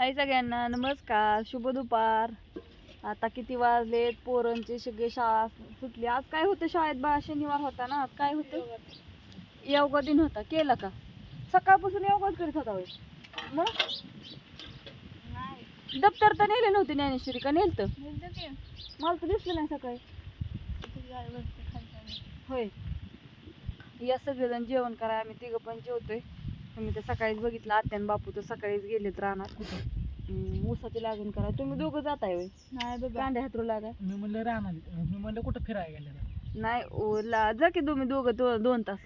हाय सगळ्यांना नमस्कार शुभ दुपार. आता किती वाजलेत? पोरांचे सगळे शाळा सुटली. आज काय होतं शाळेत? बा शनिवार होता ना आज काय होतं? योगा दिन होता. केला का? सकाळपासून योगाच करीत होता होय. मग? दप्तर तर नेले नव्हते ज्ञानेश्वरी का नेलत? मला तर दिसलं नाही सकाळी. होय. या सगळेजण जेवण करा आम्ही तिघं पण जेवतोय. तुम्ही तर सकाळीच बघितलं आत्यान बापू तर सकाळीच गेलेत रानात. हम्म, ऊसाची लागण करा. तुम्ही दोघं जाताय होय? नाही कांदे हातरू लागा. मी म्हणलं राहणार मी म्हणलं कुठं फिरायला गेलं नाही ओ, ला जा की तुम्ही दोघं दो, दोन तास.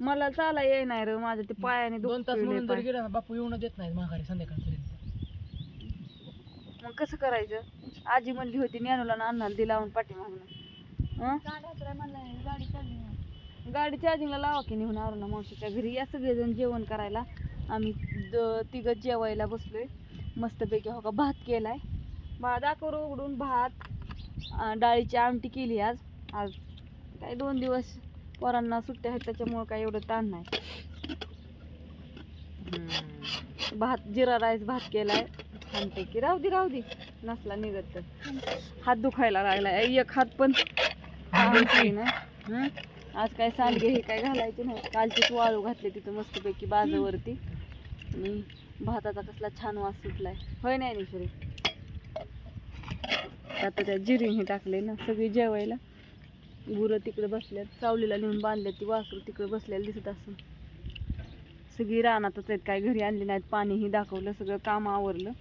मला चाला येई नाही रे माझं ते पायाने दोन तास दुखतोय लय म्हणून जर पाय. गेला ना बापू येऊन देत नाही माघारी संध्याकाळपर्यंत. मग कसं करायचं? आजी म्हणली होती ज्ञानूला ना अन्नाला दिला लावून पाठीमागनं. हं? गाडी चार्जिंगला लावा की नेऊन अरुणा मावशीच्या घरी. या सगळेजण जेवण करायला. आम्ही द तिघं जेवायला बसलोय. मस्तपैकी हो का भात केलाय. भात दाखवर उघडून भात डाळीची आमटी केली आज. आज काय दोन दिवस पोरांना सुट्ट्या आहेत त्याच्यामुळं काय एवढं ताण नाही. भात जिरा राईस भात केलाय. छानपैकी राहू दे राहू दे. नसला निघत तर. हात दुखायला लागलाय. एक हात पण ना? आज काय सांडगे हे काय घालायचे नाही. कालचीच वाळू घातली तिथं मस्तपैकी बाजूवरती. आणि भाताचा कसला छान वास सुटलाय. होय नाही निश्वरी आता त्या जिरीने टाकले ना सगळी जेवायला. गुरं तिकडे बसल्यात. चावलीला नेऊन बांधल्यात ती वासरू तिकडे बसलेलं दिसत असून. सगळी रानातच आहेत काय घरी आणली नाहीत. पाणीही दाखवलं सगळं काम आवरलं.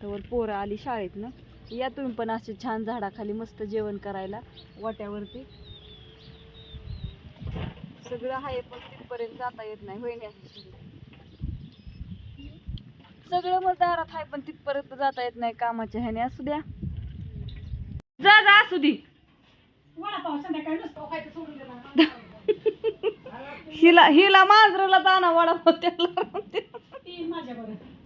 तर पोरं आली शाळेत ना या तुम्ही पण असे छान झाडाखाली मस्त जेवण करायला वाट्यावरती. सगळं आहे पण तिथपर्यंत जाता येत नाही होय नाही सगळं मग दारात आहे पण तिथपर्यंत जाता येत नाही कामाच्या ह्याने असू द्या. जा जा असू दे. हिला हिला मांजराला दाना वडापाव त्याला.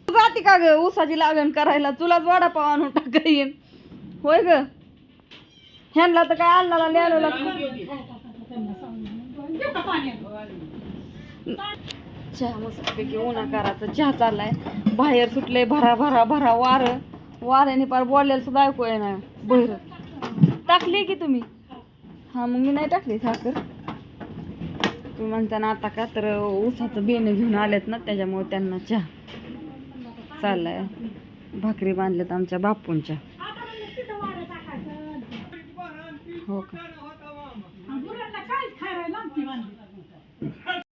तू जाते का ग? ऊसाची लागण करायला तुलाच वडापाव आणून टाका येईन. होय ग? ह्यांना तर काय अन्नाला न्यायला चहा मस्तपैकी उन्हाकाराचा चहा चाललाय. बाहेर सुटले भरा भरा भरा वार. वाऱ्याने पार बोललेलं सुद्धा ऐकू येणार बहिर. टाकली की तुम्ही? हा मग मी नाही टाकली साखर. तुम्ही म्हणता ना आता का तर ऊसाचं बेणं घेऊन आलेत ना त्याच्यामुळे त्यांना चहा चाललाय. भाकरी बांधल्यात आमच्या बापूंच्या. हो का? मूर्ती बांधली